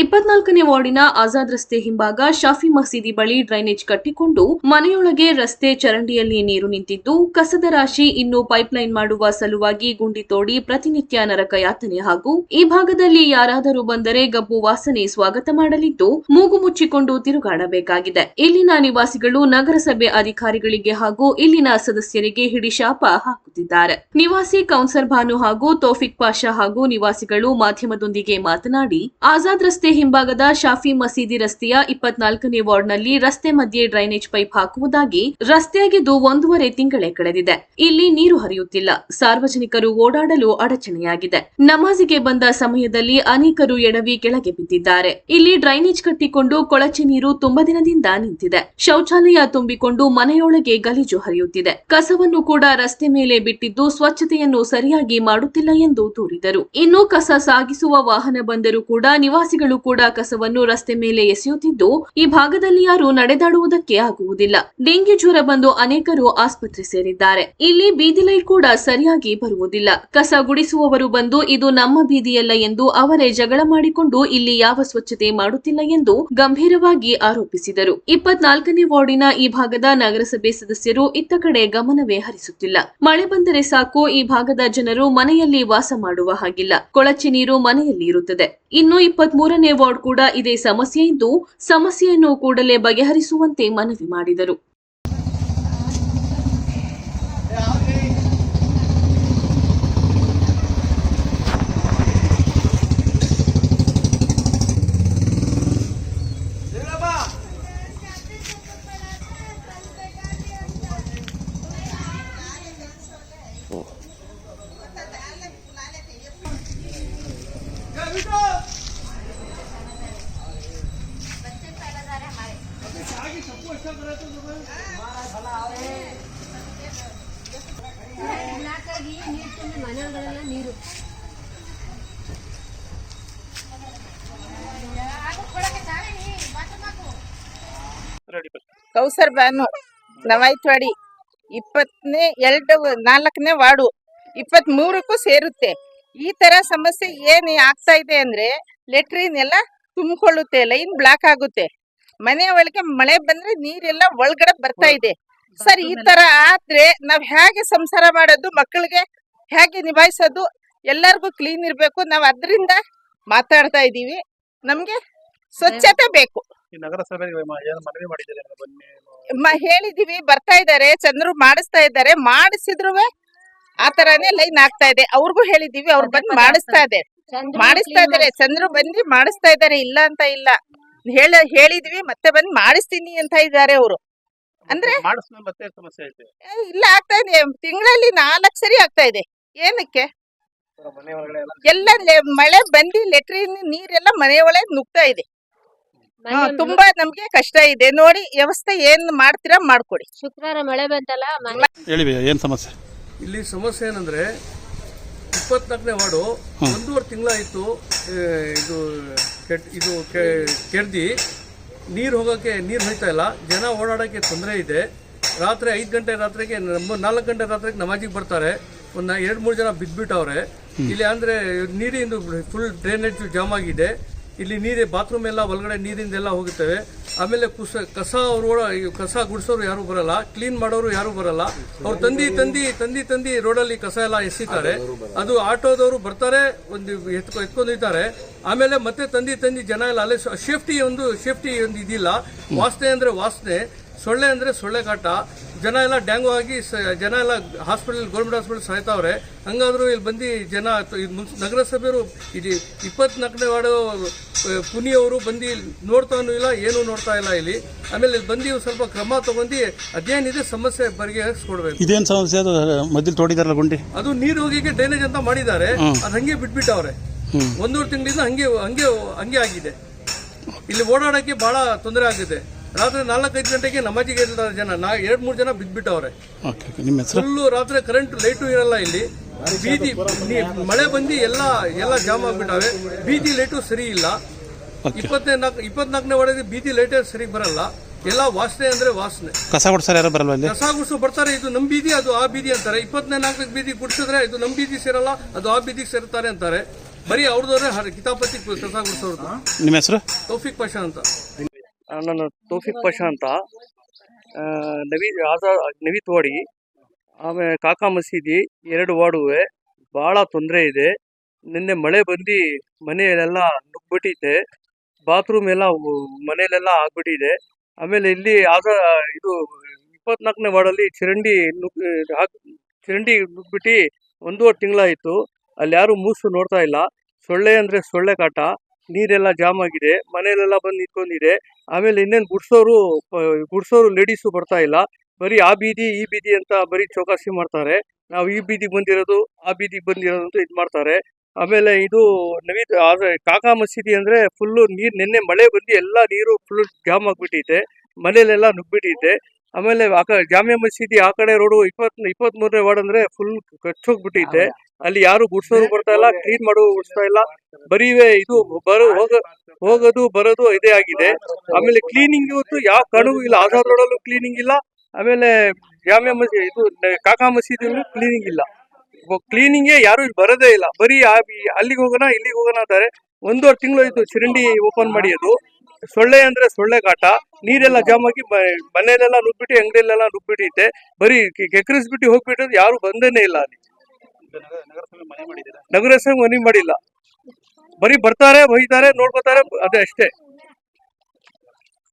ಇಪ್ಪತ್ನಾಲ್ಕನೇ ವಾರ್ಡಿನ ಆಜಾದ್ ರಸ್ತೆ ಹಿಂಭಾಗ ಶಾಫಿ ಮಸೀದಿ ಬಳಿ ಡ್ರೈನೇಜ್ ಕಟ್ಟಿಕೊಂಡು ಮನೆಯೊಳಗೆ ರಸ್ತೆ ಚರಂಡಿಯಲ್ಲಿ ನೀರು ನಿಂತಿದ್ದು, ಕಸದ ರಾಶಿ ಇನ್ನು ಪೈಪ್ಲೈನ್ ಮಾಡುವ ಸಲುವಾಗಿ ಗುಂಡಿ ತೋಡಿ ಪ್ರತಿನಿತ್ಯ ನರಕ ಯಾತನೆ ಹಾಗೂ ಈ ಭಾಗದಲ್ಲಿ ಯಾರಾದರೂ ಬಂದರೆ ಗಬ್ಬು ವಾಸನೆ ಸ್ವಾಗತ ಮಾಡಲಿದ್ದು, ಮೂಗು ಮುಚ್ಚಿಕೊಂಡು ತಿರುಗಾಡಬೇಕಾಗಿದೆ. ಇಲ್ಲಿನ ನಿವಾಸಿಗಳು ನಗರಸಭೆ ಅಧಿಕಾರಿಗಳಿಗೆ ಹಾಗೂ ಇಲ್ಲಿನ ಸದಸ್ಯರಿಗೆ ಹಿಡಿಶಾಪ ಹಾಕುತ್ತಿದ್ದಾರೆ. ನಿವಾಸಿ ಕೌನ್ಸರ್ ಭಾನು ಹಾಗೂ ತೋಫಿಕ್ ಪಾಷಾ ಹಾಗೂ ನಿವಾಸಿಗಳು ಮಾಧ್ಯಮದೊಂದಿಗೆ ಮಾತನಾಡಿ, ಆಜಾದ್ ರಸ್ತೆ ಹಿಂಭಾಗದ ಶಾಫಿ ಮಸೀದಿ ರಸ್ತೆಯ ಇಪ್ಪತ್ನಾಲ್ಕನೇ ವಾರ್ಡ್ನಲ್ಲಿ ರಸ್ತೆ ಮಧ್ಯೆ ಡ್ರೈನೇಜ್ ಪೈಪ್ ಹಾಕುವುದಾಗಿ ರಸ್ತೆಯಾಗಿದ್ದು ಒಂದೂವರೆ ತಿಂಗಳೇ ಕಳೆದಿದೆ. ಇಲ್ಲಿ ನೀರು ಹರಿಯುತ್ತಿಲ್ಲ. ಸಾರ್ವಜನಿಕರು ಓಡಾಡಲು ಅಡಚಣೆಯಾಗಿದೆ. ನಮಾಜಿಗೆ ಬಂದ ಸಮಯದಲ್ಲಿ ಅನೇಕರು ಎಡವಿ ಕೆಳಗೆ ಬಿದ್ದಿದ್ದಾರೆ. ಇಲ್ಲಿ ಡ್ರೈನೇಜ್ ಕಟ್ಟಿಕೊಂಡು ಕೊಳಚೆ ನೀರು ತುಂಬ ದಿನದಿಂದ ನಿಂತಿದೆ. ಶೌಚಾಲಯ ತುಂಬಿಕೊಂಡು ಮನೆಯೊಳಗೆ ಗಲೀಜು ಹರಿಯುತ್ತಿದೆ. ಕಸವನ್ನು ಕೂಡ ರಸ್ತೆ ಮೇಲೆ ಬಿಟ್ಟಿದ್ದು ಸ್ವಚ್ಛತೆಯನ್ನು ಸರಿಯಾಗಿ ಮಾಡುತ್ತಿಲ್ಲ ಎಂದು ದೂರಿದರು. ಇನ್ನು ಕಸ ಸಾಗಿಸುವ ವಾಹನ ಬಂದರೂ ಕೂಡ ನಿವಾಸಿಗಳು ಕೂಡ ಕಸವನ್ನು ರಸ್ತೆ ಮೇಲೆ ಎಸೆಯುತ್ತಿದ್ದು, ಈ ಭಾಗದಲ್ಲಿ ಯಾರು ನಡೆದಾಡುವುದಕ್ಕೆ ಆಗುವುದಿಲ್ಲ. ಡೆಂಗಿ ಜ್ವರ ಬಂದು ಅನೇಕರು ಆಸ್ಪತ್ರೆ ಸೇರಿದ್ದಾರೆ. ಇಲ್ಲಿ ಬೀದಿ ಲೈಟ್ ಕೂಡ ಸರಿಯಾಗಿ ಬರುವುದಿಲ್ಲ. ಕಸ ಗುಡಿಸುವವರು ಬಂದು ಇದು ನಮ್ಮ ಬೀದಿಯಲ್ಲ ಎಂದು ಅವರೇ ಜಗಳ ಮಾಡಿಕೊಂಡು ಇಲ್ಲಿ ಯಾವ ಸ್ವಚ್ಛತೆ ಮಾಡುತ್ತಿಲ್ಲ ಎಂದು ಗಂಭೀರವಾಗಿ ಆರೋಪಿಸಿದರು. ಇಪ್ಪತ್ನಾಲ್ಕನೇ ವಾರ್ಡಿನ ಈ ಭಾಗದ ನಗರಸಭೆ ಸದಸ್ಯರು ಇತ್ತ ಕಡೆ ಗಮನವೇ ಹರಿಸುತ್ತಿಲ್ಲ. ಮಳೆ ಬಂದರೆ ಸಾಕು, ಈ ಭಾಗದ ಜನರು ಮನೆಯಲ್ಲಿ ವಾಸ ಮಾಡುವ ಹಾಗಿಲ್ಲ. ಕೊಳಚೆ ನೀರು ಮನೆಯಲ್ಲಿ ಇರುತ್ತದೆ. ಇನ್ನು ಇಪ್ಪತ್ತ್ ಮೂರನೇ ವಾರ್ಡ್ ಕೂಡ ಇದೇ ಸಮಸ್ಯೆ ಇದ್ದು ಸಮಸ್ಯೆಯನ್ನು ಕೂಡಲೇ ಬಗೆಹರಿಸುವಂತೆ ಮನವಿ ಮಾಡಿದರು. ನೀರು ಕೌಸರ್ ಬಾನು ನವಾಯ್ತವಾಡಿ ಇಪ್ಪತ್ತನೇ ಎರಡು, ನಾಲ್ಕನೇ ವಾರ್ಡು. ಇಪ್ಪತ್ತ್ ಮೂರಕ್ಕೂ ಸೇರುತ್ತೆ. ಈ ತರ ಸಮಸ್ಯೆ ಏನು ಆಗ್ತಾ ಇದೆ ಅಂದ್ರೆ ಲೆಟ್ರಿನ್ ಎಲ್ಲ ತುಂಬಿಕೊಳ್ಳುತ್ತೆ ಲೈನ್ ಬ್ಲಾಕ್ ಆಗುತ್ತೆ. ಮನೆ ಒಳಗೆ ಮಳೆ ಬಂದ್ರೆ ನೀರೆಲ್ಲ ಒಳಗಡೆ ಬರ್ತಾ ಇದೆ. ಸರ್ ಈ ತರ ಆದ್ರೆ ನಾವ್ ಹೇಗೆ ಸಂಸಾರ ಮಾಡೋದು ಮಕ್ಕಳಿಗೆ ಹೇಗೆ ನಿಭಾಯಿಸೋದು ಎಲ್ಲರಿಗೂ ಕ್ಲೀನ್ ಇರ್ಬೇಕು. ನಾವ್ ಅದರಿಂದ ಮಾತಾಡ್ತಾ ಇದೀವಿ ನಮ್ಗೆ ಸ್ವಚ್ಛತೆ ಬೇಕು. ಹೇಳಿದೀವಿ ಬರ್ತಾ ಇದಾರೆ ಚಂದ್ರು ಮಾಡಿಸ್ತಾ ಇದ್ದಾರೆ. ಮಾಡಿಸಿದ್ರು ಆ ತರಾನೇ ಲೈನ್ ಆಗ್ತಾ ಇದೆ. ಅವ್ರಿಗೂ ಹೇಳಿದೀವಿ ಅವ್ರು ಬಂದ್ ಮಾಡಿಸ್ತಾ ಇದೆ. ಮಾಡಿಸ್ತಾ ಇದ್ದಾರೆ. ಚಂದ್ರು ಬಂದು ಮಾಡಿಸ್ತಾ ಇದ್ದಾರೆ. ಇಲ್ಲ ಅಂತ ಇಲ್ಲ. ಹೇಳ ಹೇಳಿದ್ವಿ ಮತ್ತೆ ಬಂದ್ ಮಾಡಿಸ್ತೀನಿ ಅಂತ ಇದ್ದಾರೆ ಅವರು. ಅಂದ್ರೆ ಮತ್ತೆ ಸಮಸ್ಯೆ ಐತೆ? ಏ, ಇಲ್ಲ ಆಗ್ತಾ ಇದೆ. ತಿಂಗಳಲ್ಲಿ ನಾಲ್ಕು ಸರಿ ಆಗ್ತಾ ಇದೆ. ಏನಕ್ಕೆ? ಮನೆ ಒಳಗಡೆ ಎಲ್ಲ ಎಲ್ಲ ಲೆ- ಮಳೆ ಬಂದು ಲೆಟ್ರಿನ್ ನೀರೆಲ್ಲ ಮನೆ ಒಳಗೆ ನುಗ್ತಾ ಇದೆ. ಹಾ, ತುಂಬಾ ನಮ್ಗೆ ಕಷ್ಟ ಇದೆ. ನೋಡಿ ವ್ಯವಸ್ಥೆ ಏನ್ ಮಾಡ್ತೀರಾ ಮಾಡ್ಕೊಡಿ. ಶುಕ್ರವಾರ ಮಳೆ ಬಂತಲ್ಲ ಮನೆ ಹೇಳಿ ಏನು ಸಮಸ್ಯೆ? ಇಲ್ಲಿ ಸಮಸ್ಯೆ ಏನಂದ್ರೆ ಇಪ್ಪತ್ನಾಲ್ಕನೇ ವಾರ್ಡು ಒಂದೂವರೆ ತಿಂಗಳಾಯಿತು ಇದು ಕೆಟ್ ಇದು ಕೆಡ್ದಿ. ನೀರು ಹೋಗೋಕ್ಕೆ ನೀರು ಹೋಯ್ತಾ ಇಲ್ಲ. ಜನ ಓಡಾಡೋಕ್ಕೆ ತೊಂದರೆ ಇದೆ. ರಾತ್ರಿ ಐದು ಗಂಟೆ ರಾತ್ರಿಗೆ ನಮ್ಮ ನಾಲ್ಕು ಗಂಟೆ ರಾತ್ರಿಗೆ ನಮಾಜಿಗೆ ಬರ್ತಾರೆ. ಒಂದು ಎರಡು ಮೂರು ಜನ ಬಿದ್ದುಬಿಟ್ಟವ್ರೆ ಇಲ್ಲಿ ಅಂದರೆ ನೀರಿಂದು ಫುಲ್ ಡ್ರೈನೇಜು ಜಾಮ್ ಆಗಿದೆ. ಇಲ್ಲಿ ನೀರು ಬಾತ್ರೂಮ್ ಎಲ್ಲ, ಒಳಗಡೆ ನೀರಿಂದೆಲ್ಲ ಹೋಗುತ್ತವೆ. ಆಮೇಲೆ ಕುಸ, ಕಸ ಅವರು ಕಸ ಗುಡಿಸೋರು ಯಾರು ಬರಲ್ಲ. ಕ್ಲೀನ್ ಮಾಡೋರು ಯಾರು ಬರಲ್ಲ. ಅವ್ರು ತಂದಿ ತಂದಿ ತಂದಿ ತಂದಿ ರೋಡಲ್ಲಿ ಕಸ ಎಲ್ಲ ಎಸಿತಾರೆ. ಅದು ಆಟೋದವರು ಬರ್ತಾರೆ, ಒಂದು ಎತ್ಕೊ ಎತ್ಕೊಂಡಿದ್ದಾರೆ ಆಮೇಲೆ ಮತ್ತೆ ತಂದಿ ತಂದಿ ಜನ ಎಲ್ಲ ಅಲ್ಲೇ ಸೇಫ್ಟಿ ಒಂದು ಸೇಫ್ಟಿ ಒಂದು ಇದಿಲ್ಲ. ವಾಸನೆ ಅಂದ್ರೆ ವಾಸನೆ, ಸೊಳ್ಳೆ ಅಂದ್ರೆ ಸೊಳ್ಳೆ ಕಾಟ. ಜನ ಎಲ್ಲ ಡ್ಯಾಂಗು ಆಗಿ ಜನ ಎಲ್ಲ ಹಾಸ್ಪಿಟಲ್ ಗೌರ್ಮೆಂಟ್ ಹಾಸ್ಪಿಟಲ್ ಸಾಯ್ತಾವ್ರೆ. ಹಂಗಾದ್ರು ಇಲ್ಲಿ ಬಂದು ಜನ ನಗರಸಭೆಯವರು ಇದು ಇಪ್ಪತ್ನಾಲ್ಕನೇ ವಾರ್ಡು ಪುನಿಯವರು ಬಂದು ನೋಡ್ತಾನೂ ಇಲ್ಲ ಏನೂ ನೋಡ್ತಾ ಇಲ್ಲ ಇಲ್ಲಿ. ಆಮೇಲೆ ಇಲ್ಲಿ ಬಂದು ಸ್ವಲ್ಪ ಕ್ರಮ ತಗೊಂಡು ಅದೇನಿದೆ ಸಮಸ್ಯೆ ಬಗೆಹರಿಸ್ಕೊಡ್ಬೇಕು ಇದೇನು ಸಮಸ್ಯೆ ಅದು? ಮೊದಲು ತೋಡಿದಾರಲ್ಲ ಗುಂಡಿ? ಅದು ನೀರು ಹೋಗಿಗೆ ಡ್ರೈನೇಜ್ ಅಂತ ಮಾಡಿದ್ದಾರೆ. ಅದು ಹಂಗೆ ಬಿಟ್ಬಿಟ್ಟವ್ರೆ. ಒಂದೂವರೆ ತಿಂಗಳಿಂದ ಹಂಗೆ ಹಂಗೆ ಹಂಗೆ ಆಗಿದೆ. ಇಲ್ಲಿ ಓಡಾಡಕ್ಕೆ ಭಾಳ ತೊಂದರೆ ಆಗುತ್ತೆ ರಾತ್ರಿ ನಾಲ್ಕೈದು ಗಂಟೆಗೆ ನಮಾಜಿಗೆ ಇರ್ತಾರೆ ಜನ. ನಾ ಎರಡ್ ಮೂರು ಜನ ಬಿದ್ದ್ಬಿಟ್ಟವ್ರೆ ನಿಮ್ಮ ಹೆಸರು? ಫುಲ್ಲು ರಾತ್ರಿ ಕರೆಂಟ್ ಲೈಟು ಇರಲ್ಲ ಇಲ್ಲಿ. ಬೀದಿ ನೀ- ಮಳೆ ಬಂದು ಎಲ್ಲ ಎಲ್ಲ ಜಾಮ್ ಆಗ್ಬಿಟ್ಟಾವೆ. ಬೀದಿ ಲೈಟು ಸರಿ ಇಲ್ಲ. ಇಪ್ಪತ್ತನೇ ನಾಲ್ಕು ಇಪ್ಪತ್ನಾಲ್ಕನೇ ಒಳಗೆ ಬೀದಿ ಲೈಟೇ ಸರಿ ಬರಲ್ಲ. ಎಲ್ಲ ವಾಸನೆ ಅಂದ್ರೆ ವಾಸನೆ. ಕಸ ಕೊಡ್ಸಾರ ಯಾರು ಬರಲ್ಲ ಕಸ ಗುಡ್ಸು ಬರ್ತಾರೆ ಇದು ನಮ್ಮ ಬೀದಿ ಅದು ಆ ಬೀದಿ ಅಂತಾರೆ. ಇಪ್ಪತ್ತನೇ ನಾಲ್ಕಕ್ಕೆ ಬೀದಿ ಗುಡ್ಸಿದ್ರೆ ಇದು ನಮ್ಮ ಬೀದಿ ಸೇರಲ್ಲ ಅದು ಆ ಬೀದಿಗೆ ಸೇರ್ತಾರೆ ಅಂತಾರೆ. ಬರೀ ಅವ್ರದವ್ರೆ ಕಿತಾಪತಿ ಕಸ ಗುಡಿಸೋರ್ದು. ನಿಮ್ಮ ಹೆಸರು? ತೌಫಿಕ್ ಪಾಷಾ ಅಂತ. ನಾನು ತೌಫಿಕ್ ಪಾಷಾ ಅಂತ ಆ, ನವಿ ತೋಡಿ ಆಮೇಲೆ ಕಾಕಾ ಮಸೀದಿ ಎರಡು ವಾರ್ಡುವೆ ಭಾಳ ತೊಂದರೆ ಇದೆ. ನಿನ್ನೆ ಮಳೆ ಬಂದು ಮನೆಯಲ್ಲೆಲ್ಲ ನುಗ್ಬಿಟ್ಟಿದೆ ಬಾತ್ರೂಮ್ ಎಲ್ಲ ಮನೆಯಲ್ಲೆಲ್ಲ ಆಗ್ಬಿಟ್ಟಿದೆ. ಆಮೇಲೆ ಇಲ್ಲಿ ಆದ ಇದು ಇಪ್ಪತ್ನಾಲ್ಕನೇ ವಾರ್ಡಲ್ಲಿ ಚರಂಡಿ ನುಗ್ ಹಾಕ್ ಚರಂಡಿ ನುಗ್ಬಿಟ್ಟು ಒಂದೂವರೆ ತಿಂಗಳಾಯಿತು. ಅಲ್ಲಿ ಯಾರು ಮೂಸು ನೋಡ್ತಾ ಇಲ್ಲ. ಸೊಳ್ಳೆ ಅಂದರೆ ಸೊಳ್ಳೆ ಕಾಟ. ನೀರೆಲ್ಲ ಜಾಮ್ ಆಗಿದೆ ಮನೆಯಲ್ಲೆಲ್ಲ ಬಂದು ನಿಂತ್ಕೊಂಡಿದೆ. ಆಮೇಲೆ ಇನ್ನೇನು ಗುಡ್ಸೋರು ಗುಡ್ಸೋರು ಲೇಡೀಸು ಬರ್ತಾ ಇಲ್ಲ. ಬರೀ ಆ ಬೀದಿ, ಈ ಬೀದಿ ಅಂತ ಬರೀ ಚೌಕಾಸಿ ಮಾಡ್ತಾರೆ. ನಾವು ಈ ಬೀದಿಗೆ ಬಂದಿರೋದು, ಆ ಬೀದಿಗೆ ಬಂದಿರೋದು ಅಂತ ಇದು ಮಾಡ್ತಾರೆ. ಆಮೇಲೆ ಇದು ನವೀದ್ ಆದರೆ ಕಾಕಾ ಮಸೀದಿ ಅಂದ್ರೆ ಫುಲ್ಲು ನೀರು, ನಿನ್ನೆ ಮಳೆ ಬಂದು ಎಲ್ಲ ನೀರು ಫುಲ್ ಜಾಮ್ ಆಗ್ಬಿಟ್ಟಿದೆ ಮನೆಯಲ್ಲೆಲ್ಲ ನುಗ್ಬಿಟ್ಟಿದೆ ಆಮೇಲೆ ಆ ಜಾಮಿಯಾ ಮಸೀದಿ ಆ ಕಡೆ ರೋಡು ಇಪ್ಪತ್ ಇಪ್ಪತ್ತ್ ಮೂರನೇ ವಾರ್ಡ್ ಅಂದ್ರೆ ಫುಲ್ ಕಚ್ಚೋಗ್ಬಿಟ್ಟಿದೆ ಅಲ್ಲಿ ಯಾರು ಗುಡ್ಸೋರು ಬರ್ತಾ ಇಲ್ಲ, ಕ್ಲೀನ್ ಮಾಡೋರು ಗುಡ್ಸ್ತಾ ಇಲ್ಲ. ಬರೀ ಇದು ಬರೋ, ಹೋಗ, ಹೋಗೋದು, ಬರೋದು ಇದೇ ಆಗಿದೆ. ಆಮೇಲೆ ಕ್ಲೀನಿಂಗ್ ಇವತ್ತು ಯಾವ ಇಲ್ಲ. ಆಧಾರ್ ರೋಡಲ್ಲೂ ಕ್ಲೀನಿಂಗ್ ಇಲ್ಲ. ಆಮೇಲೆ ಜಾಮಿಯಾ ಮಸೀದಿ ಇದು ಕಾಕಾ ಮಸೀದಿಯಲ್ಲೂ ಕ್ಲೀನಿಂಗ್ ಇಲ್ಲ. ಕ್ಲೀನಿಂಗೇ ಯಾರು ಇಲ್ಲಿ ಬರೋದೇ ಇಲ್ಲ. ಬರೀ ಅಲ್ಲಿಗೆ ಹೋಗೋಣ, ಇಲ್ಲಿಗೆ ಹೋಗೋಣ ಅಂತಾರೆ. ಒಂದೂವರೆ ತಿಂಗಳು ಆಯ್ತು ಚರಂಡಿ ಓಪನ್ ಮಾಡಿ ಅದು. ಸೊಳ್ಳೆ ಅಂದ್ರೆ ಸೊಳ್ಳೆ ಕಾಟ. ನೀರೆಲ್ಲ ಜಾಮ್ ಆಗಿ ಮ- ಮನೆಯಲ್ಲೆಲ್ಲ ನುಗ್ಬಿಟ್ಟು ಅಂಗಡಿಯಲ್ಲೆಲ್ಲ ನುಗ್ಬಿಟ್ಟಿದೆ. ಬರೀ ಕೆಕ್ಕರಿಸ್ಬಿಟ್ಟು ಹೋಗ್ಬಿಟ್ಟು ಯಾರು ಬಂದೇನೆ ಇಲ್ಲ ಅಲ್ಲಿ. ನಗರಸಭೆ ಮನೆ ಮಾಡಿಲ್ಲ. ಬರೀ ಬರ್ತಾರೆ ಬೈತಾರೆ ನೋಡ್ಕೋತಾರೆ ಅದೇ ಅಷ್ಟೇ.